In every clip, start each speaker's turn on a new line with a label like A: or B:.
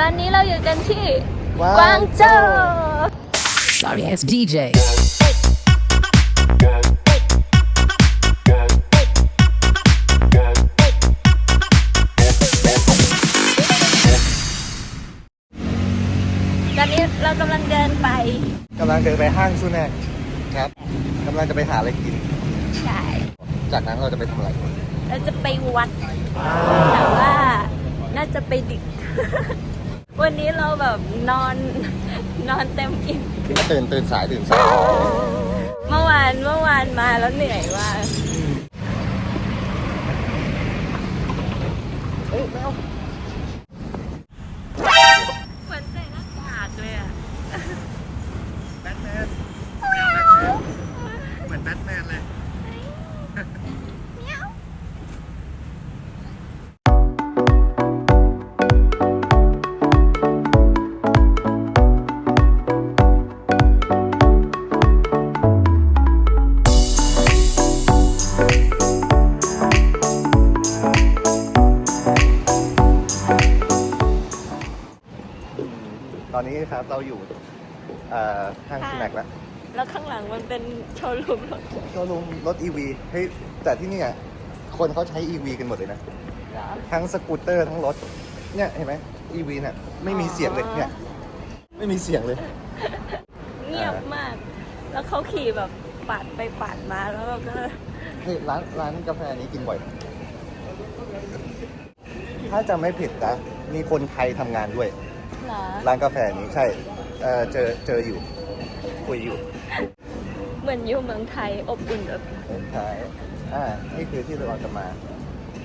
A: ตอนนี้เราอยู่กันที่
B: กวาง
A: กวางโจว
C: Sorry ass DJ.
A: ตอนนี้เรากำลังเดินไป
B: กำลังเดินไปห้างซูแนกครับกำลังจะไปหาอะไรกิน
A: ใช่
B: จากนั้นเราจะไปทำอะไร
A: เราจะไปวัด แต่ว่าน่าจะไปดึก วันนี้เราแบบนอนนอนเต็มอิ่ม
B: ตื่นตื่นสายตื่นสาย
A: เมื่อวานเมื่อวานมาแล้วเหนื่อยมาก
B: เอ้ยไม่เอา
A: นนี้
B: ครับ เราอยู่เอ่อห้างซูแนกแล้ว
A: แล้วข้างหลังมันเป็นโชว์รูมรถ
B: โชว์รูมรถ EV เฮ้ยแต่ที่เนี่ยคนเขาใช้ EV กันหมดเลยนะ
A: เหรอ
B: ทั้งสกูตเตอร์ทั้งรถ เนี่ยเห็นไหม EV เนี่ยไม่มีเสียงเลยเนี่ย ไม่มีเสียงเลย
A: เงียบมาก แล้วเขาขี่แบบปาดไปปาดมาแล้วเราก็
B: นี่ร้านร้านกาแฟนี้กินบ่อยถ้าจะไม่ผิดนะมีคนไทยทำงานด้วย
A: เหรอ
B: ร้านกาแฟนี้ใช่เออเจอเจออยู่ คุยอยู่
A: เหมือนอยู่เมืองไทยอบอุ่นแบบ
B: ใช่อ่านี่คือที่เราจะมา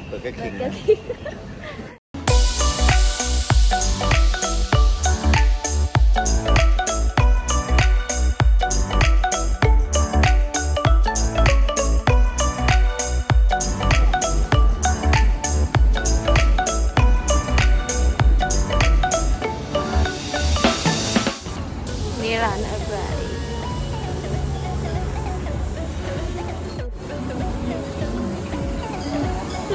B: เบอร์เกอร์คิง
A: ก็ที่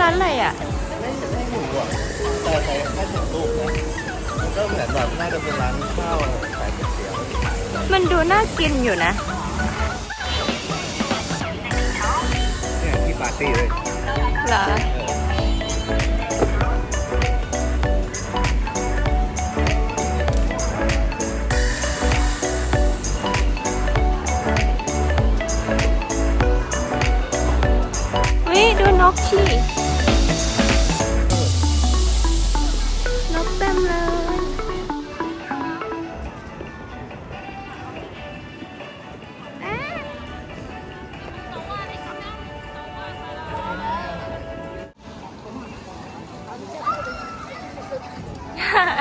A: ร้านอะไรอะ ไม่
B: ไม่หนูอะแต่ใช้แค่ถ่ายรูปนะมันก็เหมือนแบบน่าจะเป็นร้านข้าวขายก๋วยเตี๋ยว
A: มันดูน่ากินอยู่นะ
B: เนี่ยที่ปาร์ตี้เลย
A: เหรอ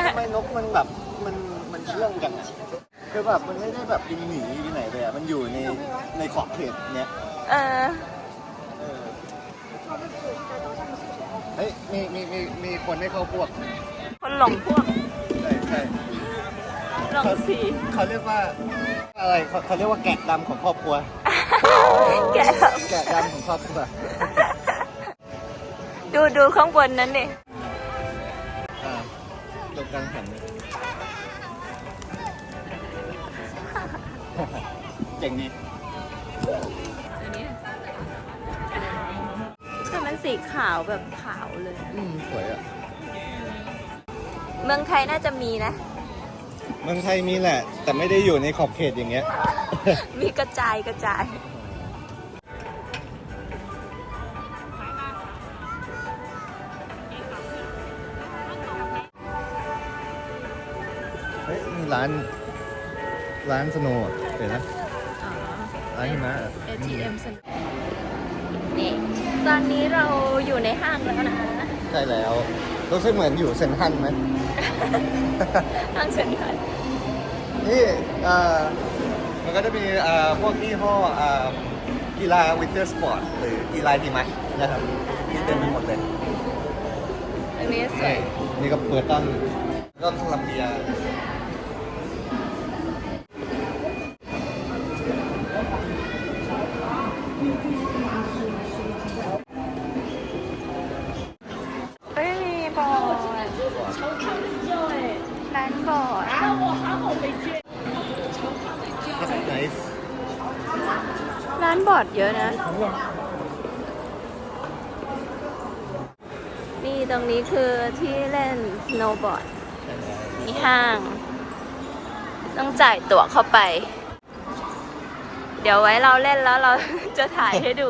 B: ทำไมนกมันแบบมันมันเชื่องกันอะคือแบบมันไม่ได้แบบบินหนีไปไหนเลยอะมันอยู่ในในขอบเขตเนี้ย
A: เออ
B: เออเฮ้ยมีมีมีมีคนให้เข้าพวก
A: คนหลงพวก
B: ใช่ใช่
A: หลงสี
B: เขาเรียกว่าอะไรเขาเขาเรียกว่าแกะดำของครอบครัว
A: แกะ
B: แกะดำของครอบครัว
A: ดูดูข้างบนนั้นดิ
B: เจ๋งดี
A: แต่มันสีขาวแบบขาวเลย
B: อืมสวยอะ
A: เมืองไทยน่าจะมีนะ
B: เมืองไทยมีแหละ แต่ไม่ได้อยู่ในขอบเขตอย่างเงี้ย
A: มีกระจายกระจาย
B: เฮ้ยมีร้าน ร้านสโนว์อะ เดี๋ยวนะร้านหิมะอะ
A: ATM สนุกนี่ตอนนี้เราอยู่ในห้างแล้วนะ
B: ใช่แล้วรู้สึกเหมือนอยู่เซนทรันไหม
A: ห้างเซ็นทรัล
B: นี่เอ่อมันก็จะมีเอ่อพวกยี่ห้อเอ่อกีฬาวินเทอร์สปอร์ตหรือกีฬาหิมะนะครับที่เต็มไปหมดเลย
A: อันนี้สวย
B: นี่ก็เปิดต้นก็โคลัมเบีย
A: อดเยอะนะ นี่ตรงนี้คือที่เล่นสโนว์บอร์ดมีห้าง ต้องจ่ายตั๋วเข้าไป เดี๋ยวไว้เราเล่นแล้วเราจะถ่ายให้ดู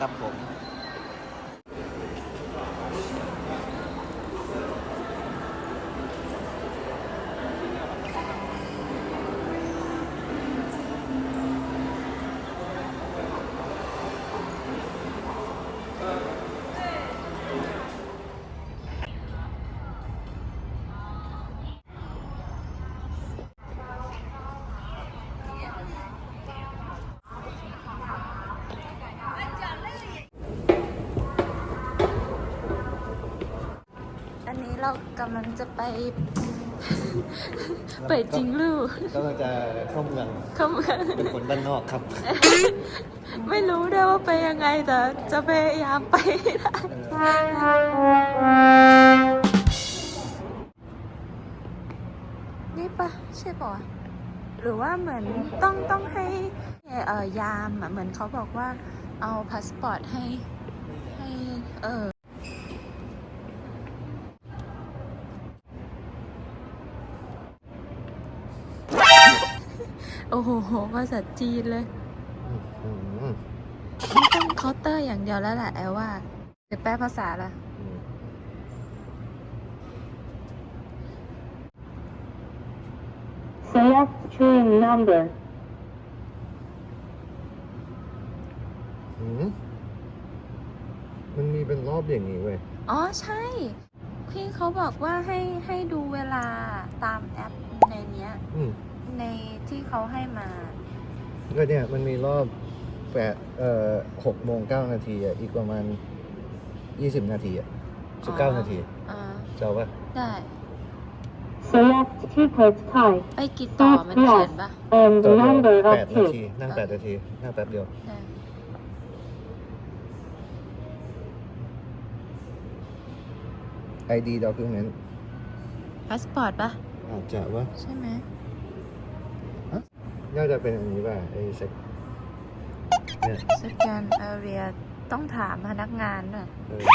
B: ครับผม
A: อันนี้เรา กำลังจะไป ไปจริงลู่
B: ก็จะเข้าเมือง
A: เข้าเมือง
B: เป็นคนบ้านนอกครับ
A: ไม่รู้ด้วยว่าไปยังไงแต่จะพยายามไปให้ได้นี่ปะใช่ปะวะหรือว่าเหมือนต้องต้องให้เอ่อยามอะเหมือนเขาบอกว่าเอาพาสปอร์ตให้ให้เออ โอ้โหภาษาจีนเลยไม่ต้องเคาน์เตอร์อย่างเดียวแล้วแหละแอลว่า เดี๋ยวแปลภาษาละ
D: Select train number.
B: มมันมีเป็นรอบอย่างนี้เว้ย
A: อ๋อใช่ พี่เขาบอกว่าให้ให้ดูเวลาตามแอปในเนี้ย
B: อืม
A: ในที่เขาให้มา
B: ก็เนี่ยมันมีรอบแปดเอ่อหกโมงเก้านาทีอะอีกประมาณยี่สิบนาทีอะสิบเก้านาที
A: อ่า
B: เจ้าปะ
A: ได้
D: Select ticket type
A: ไปกี่ต่อมันเขียนปะ
D: and
B: ต่อเดียว
D: number
B: แป
D: of
B: ดนาที
D: trips.
B: นั่งแปดนาที นั่งแป๊บเดียว
A: ได้
B: ID document
A: พาสปอร์ตปะ
B: อาจจะว่า
A: ใช่ไหม
B: น่าจะเป็นอันนี้ป่ะไอ้เซ็กเนี่ย
A: สแกนเอเรียต้องถามพนักงานด้วย
B: เออ
A: อั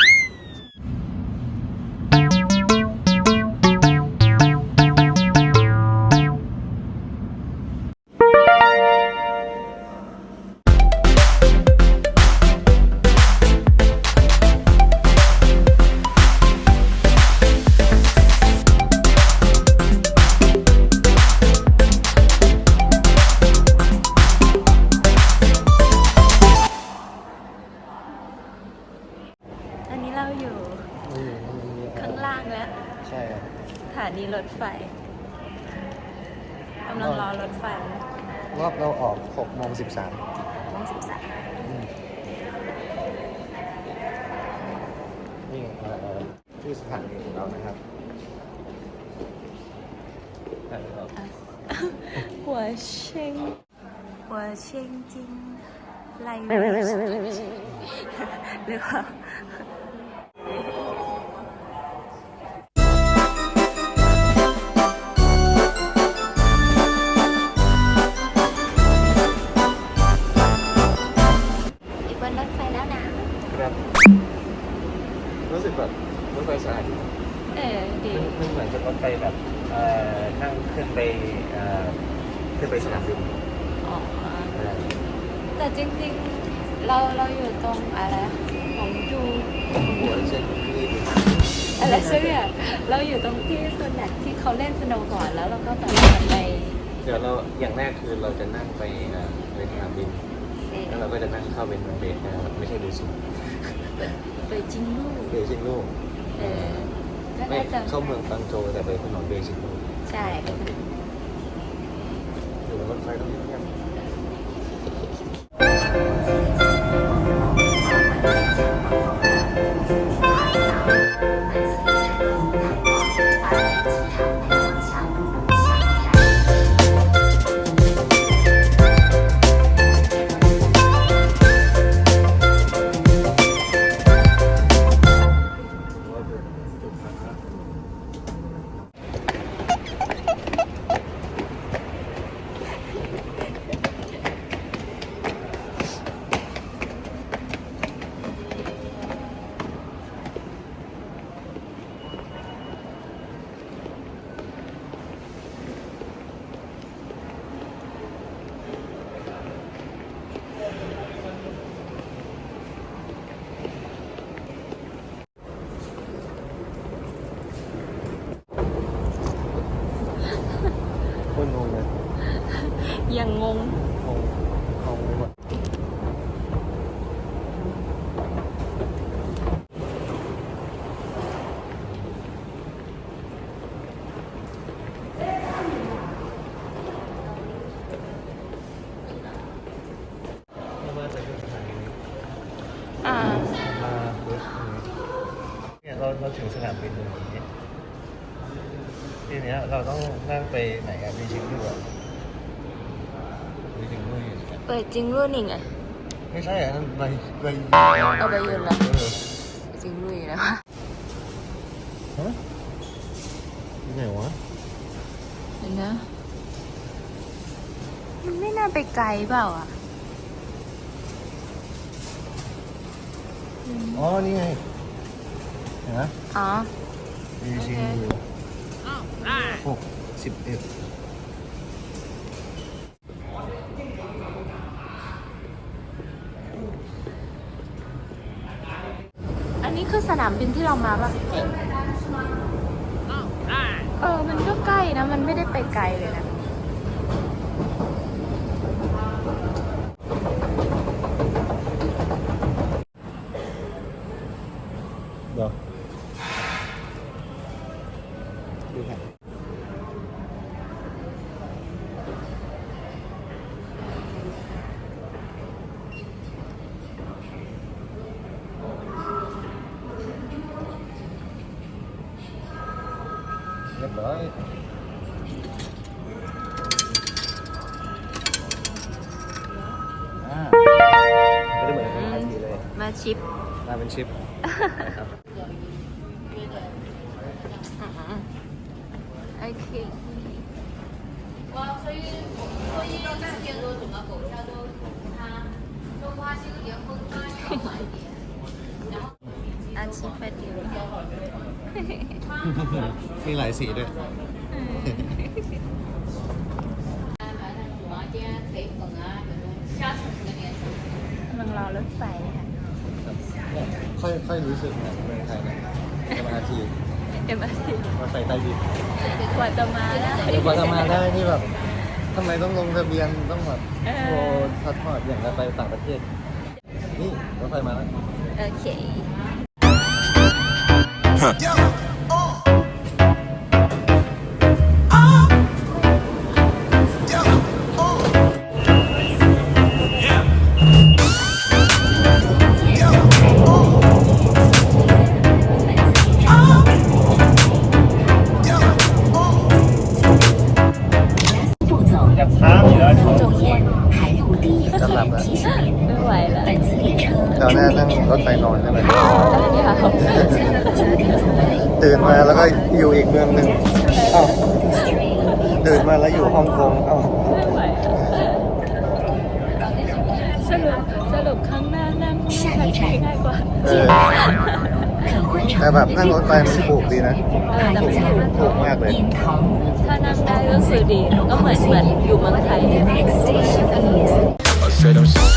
A: ไรหรื
B: อเเข้า
A: เมื
B: อง
A: ตังโจ
B: แต่ไปถนนเบจิง
A: ใช่
B: งง
A: งง
B: ไปหมดเรามาจากสถานีนี้
A: อ่า
B: มาปุ๊บเนี่ยเราเราถึงสนามบินตรงนี้ทีเนี้ยเราต้องนั่งไปไหนอะมีชิงดูอะมีชิงดูอ ย
A: จริงรุ่นนี่ไง
B: ไม่ใช่อะนั่นใบใบ
A: เอาใบยืนเหรอ
B: เออ
A: จริงรุ่นนะวะ
B: ฮะที่ไหนวะ
A: เห็นนะมันไม่น่าไปไกลเปล่าอะ
B: อ๋อ นี่ไงเห็นไหม
A: อ๋อ
B: มีชิงดูหกสิบเอ็ด
A: อันนี้คือ สนามบินที่เรามาป่ะเออ มันก็ใกล้นะ มันไม่ได้ไปไกลเลยนะ
B: เดี๋ยวดูแผน
A: ชิป
B: มาเป็นชิป
A: โอเคอาชีพเป็นอยู่
B: มีหลายสีด้วย
A: กำลังรอรถไฟค่ะ
B: ค่อยค่อยรู้สึกเหมือนเมืองไทยนะเอ็มอาร์ที
A: เอ็มอาร์ที
B: รถไฟใต้ดิน
A: กว่าจะมาได้
B: เดี๋ยวกว่าจะมาได้นี่แบบทำไมต้องลงทะเบียนต้องแบบ
A: เออ
B: โทรพาสปอร์ตอย่างกับไปต่างประเทศ นี่รถไฟมาแล้ว
A: โอเค
B: แล้ว
A: ไม่ไหวแล้ว
B: เดี๋ยวหน้านั่งรถไฟนอนใช่ไหม
A: ยาว
B: ตื่นมาแล้วก็อยู่อีกเมืองหนึ่งเอ้าตื่นมาแล้วอยู่ฮ่องกงเอ้า
A: ไม่ไหวสรุปสรุปครั้งหน้านั่งแท็กซี่ง่ายกว่า
B: เออแต่แบบนั่งรถไฟมันถูกดีนะ
A: เออแต่
B: ถูก
A: ไม่ใช่
B: ถูกมากเลย
A: ถ้านั่งได้ก็คือดีก็เหมือนเหมือนอยู่เมืองไทย
E: straight, I'm
A: sorry.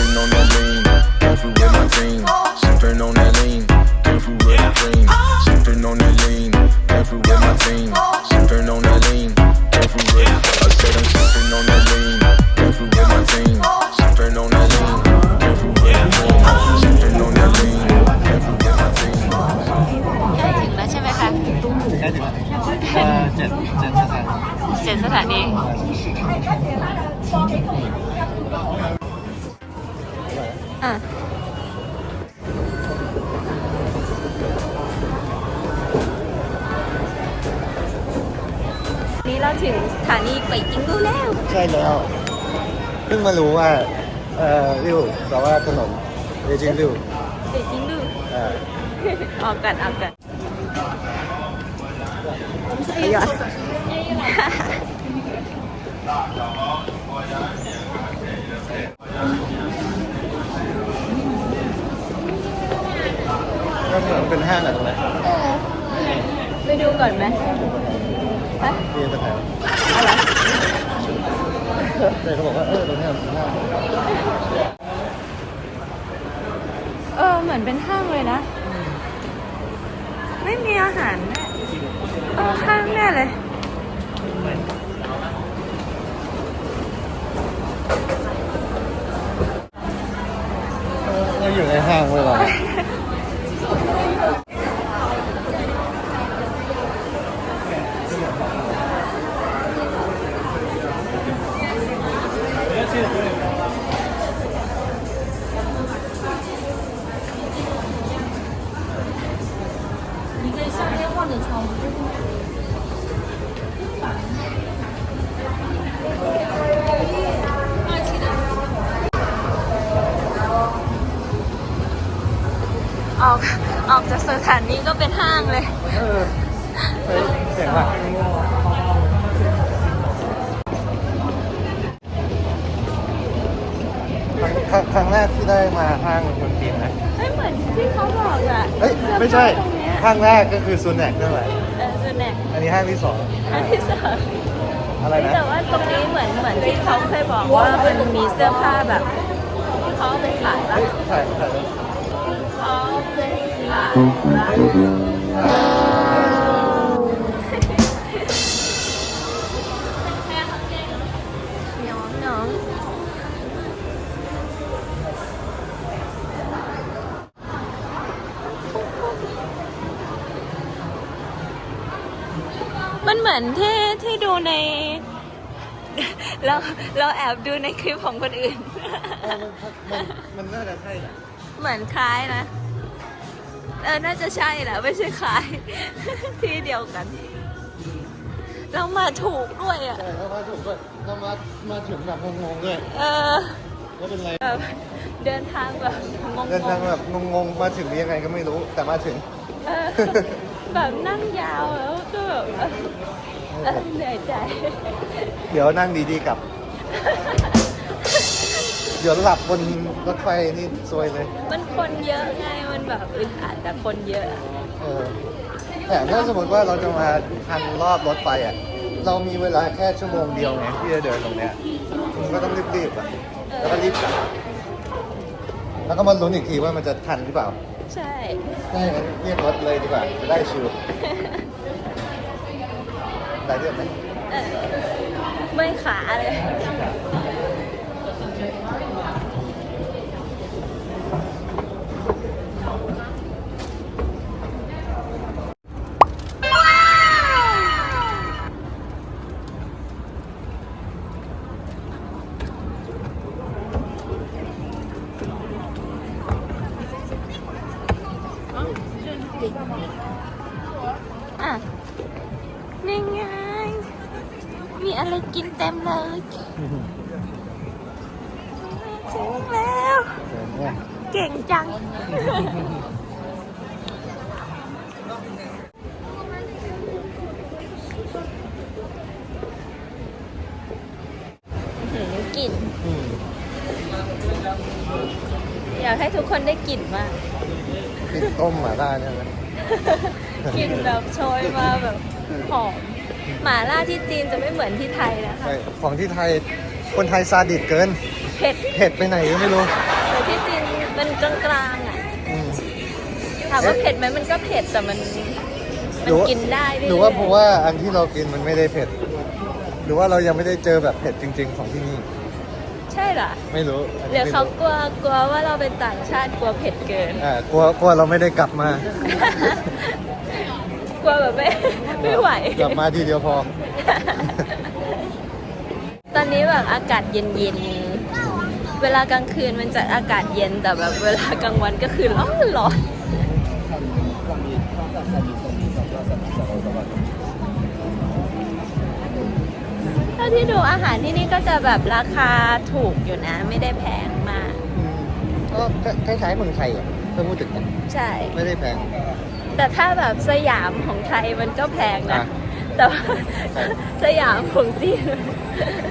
A: ก็
B: เหมือนเป็นห้างอะตรงนั้น
A: ไปดูก่อนไหมฮะ
B: ที่จะถ่าย
A: อะไร
B: แต่เขาบอกว่าเออตรงนี้มัเป็นห้าง
A: เออเหมือนเป็นห้างเลยนะ ไม่มีอาหารแม่เออห้างแน่เลย เอออยู่ใน
B: ห้างเลยหรอ
A: 香烟或者草莓。ออกออกจากสถานีก็เป็นห้างเลย
B: เออเสียงว่ะครั้งแรกที่ได้มาห้างคนจีนนะ
A: เฮ้ยเหมือนที่เขาบอกอะ
B: เฮ้ย ไม่ใช่ ห้างแรกก็คือซูแนกนั่นแหละ
A: เออส่วนไหน
B: อันนี้ห้างที่สอง
A: อันที่สอง
B: อะไรนะ
A: แต่ว่าตรงนี้เหมือนเหมือนที่เขาเคยบอกว่ามันมีเสื้อผ้าแบบที่เขาเอาไปขายปะ
B: เฮ้ยถ่ายถ่ายแล้ว
A: เขาเอาไปขายน้ เหมือนที่ที่ดูใน เราเราแอบดูในคลิปของคนอื่น
B: เออมันมันมันน่าจะใช่แหละ
A: เหมือนคล้ายนะ เออ น่าจะใช่แหละ ไม่ใช่คล้าย ที่เดียวกัน เรามาถูกด้วยอะ
B: ใช่แล้วมาถูกด้วยเรามามาถึงแบบงงๆด้วย
A: เออ
B: แล้วเป็นไร
A: แบบเดินทางแบบงง
B: เดินทาง
A: ๆ
B: แบบงงๆมาถึงยังไงก็ไม่รู้แต่มาถึง
A: เออแบบนั่งยาวแล้วก็ แบบเออเออเหนื่อยใจ
B: เดี๋ยวนั่งดีๆกลับ เดี๋ยวหลับบนรถไฟนี่ซวยเลย
A: มันคนเยอะไงมันแบบอึดอัดแต่คนเยอะอะ
B: เออแต่ถ้าสมมติว่าเราจะมาทันรอบรถไฟอะ เรามีเวลาแค่ชั่วโมงเดียวไงที่จะเดินตรงเนี้ยมันก็ต้องรีบๆอะ แล้วก็รีบกลับ แล้วก็มาลุ้นอีกทีว่ามันจะทันหรือเปล่า
A: ใช่
B: ได้งั้นเรียกรถเลยดีกว่าจะได้ชิว ได้เรียไหม
A: เออไม่ขาเลย มีอะไรกินเต็มเลยถึงแล้ว เก่งจัง หืมกลิ่น
B: อืม
A: อยากให้ทุกคนได้กลิ่นมาก
B: กลิ่นต้มหม่าล่าเนี่ยนะ
A: กลิ่นแบบโชยมาแบบหอม หม่าล่าที่จีนจะไม่เหมือนที่ไทยนะคะ
B: ใช่ของที่ไทยคนไทยซาดิสเกิน
A: เผ็ด
B: เผ็ดไปไหนก็ไม่รู้
A: แต่ที่จีนมันกลางๆอะ
B: อืม
A: ถามว่าเผ็ดไหมมันก็เผ็ดแต่มัน
B: ห
A: มั
B: รื
A: น
B: อว่า
A: กินได้รื่อยๆ
B: หรือว่าเพราะว่าอันที่เรากินมันไม่ได้เผ็ด หรือว่าเรายังไม่ได้เจอแบบเผ็ดจริง ๆ ของที่นี่
A: ใช่เหรอ
B: ไม่รู้อัน
A: หรื
B: นี้
A: อ
B: ไม่
A: เขา
B: รู้
A: กลัวกลัวว่าเราเป็นต่างชาติกลัวเผ็ดเกิน
B: อ่ากลัวกลัวเราไม่ได้กลับมา
A: กลัวแบบไม่ไม่ไหว
B: กลับมาทีเดียวพอ
A: ตอนนี้แบบอากาศเย็นๆ เวลากลางคืนมันจะอากาศเย็นแต่แบบเวลากลางวันก็คือร้อนร้อนเท่าที่ดูอาหารที่นี่ก็จะแบบราคาถูกอยู่นะ ไม่ได้แพงมาก
B: ก็คล้ายๆเมืองไทยอะถ้าพูดถึงกัน
A: ใช่
B: ไม่ได้แพง
A: แต่ถ้าแบบสยามของไทยมันก็แพงนะ
B: อะ
A: แต่ว่าสยามของจีน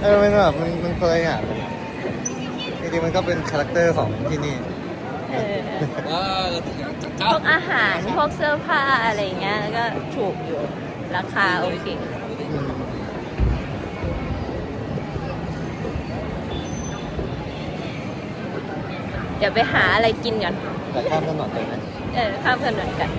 B: เออมันแบบมันมันคนละอย่างกันจริงๆมันก็เป็นคาแรคเตอร์ของที่นี่
A: เออพวกอาหารพวกเสื้อผ้าอะไรเงี้ยก็ถูกอยู่ราคาโอเค
B: อืม
A: เดี๋ยวไปหาอะไรกินก่อน
B: แต่ข้ามถนนไปไหม
A: เออข้ามถนนกัน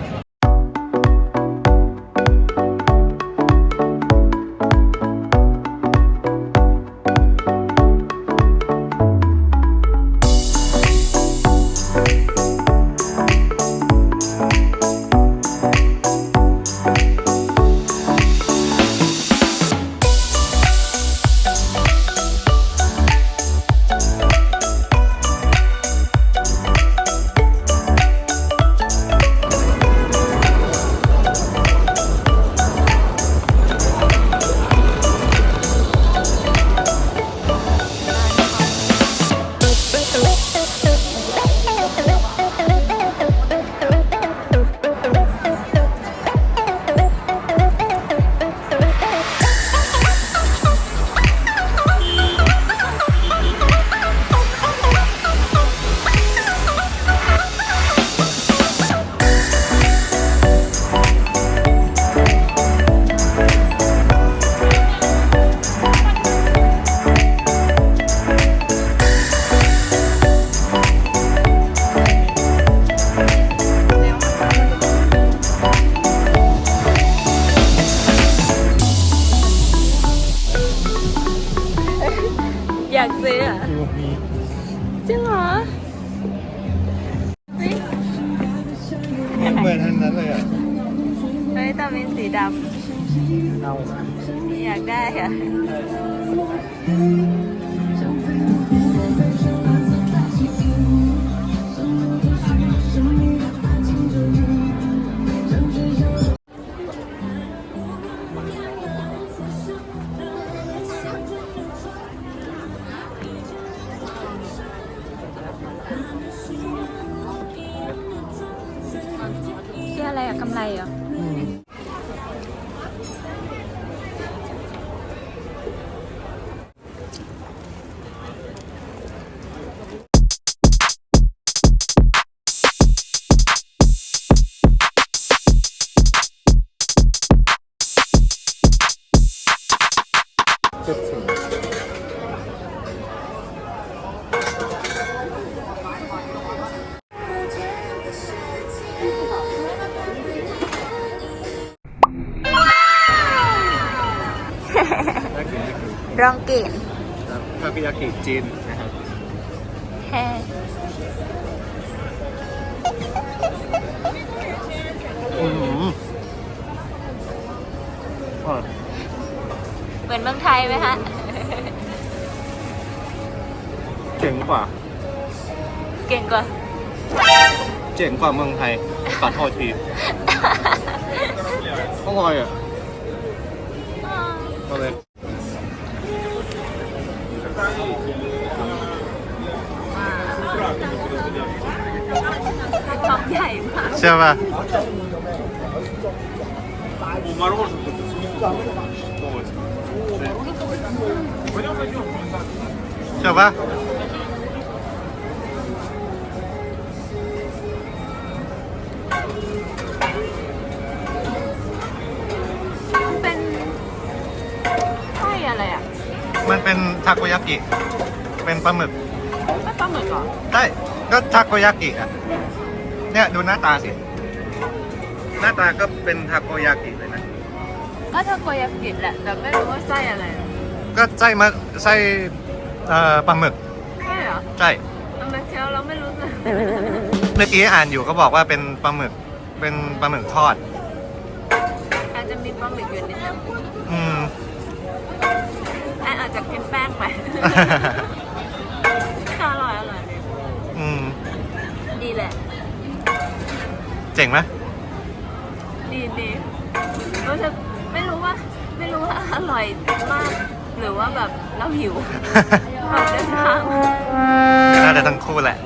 B: อะ
A: กำไรเหรอ
B: จะ
A: เหมือนเมืองไทยไหมฮะ
B: เจ๋งกว่า
A: เก่งกว่า
B: เจ๋งกว่าเมืองไทยขอโทษทีอร่อยอะก็เลย
A: ท้องใหญ่มาก
B: ใช่ป่ะ ใช่ป่ะ
A: เป็นไส้อะไรอะ
B: มันเป็นทาโกยากิ เป็นปลาหมึก
A: ไม่ปลาหมึกเหรอ
B: ใช่ก็ทาโกยากิอะ เนี่ยดูหน้าตาสิ หน้าตาก็เป็นทาโกยากิเลยนะ
A: ก็ทาโกยากิแหละ แต่ไม่รู้ว่าไส้อะไร
B: ก็ไส้มาไส้ เอ่อปลาหมึก
A: ใช่เหรอ
B: ใช่
A: เอามาเคี้ยวเราไม่รู้สึก
B: เมื่อกี้อ่านอยู่ก็บอกว่าเป็นปลาหมึก เป็นปลาหมึกทอด
A: อาจจะมีปลาหมึกอยู่นิดนึง
B: อืม
A: แอนอาจจะกินแป้งไปอร่อยอร่อยดี
B: อืม
A: ดีแหละ
B: เจ๋งไหม
A: ดีดีรู้สึกไม่รู้ว่า ไม่รู้ว่าอร่อยมาก หรือว่าแบบเราหิว ออกเดินทางก็
B: น่าจะทั้งคู่แหละ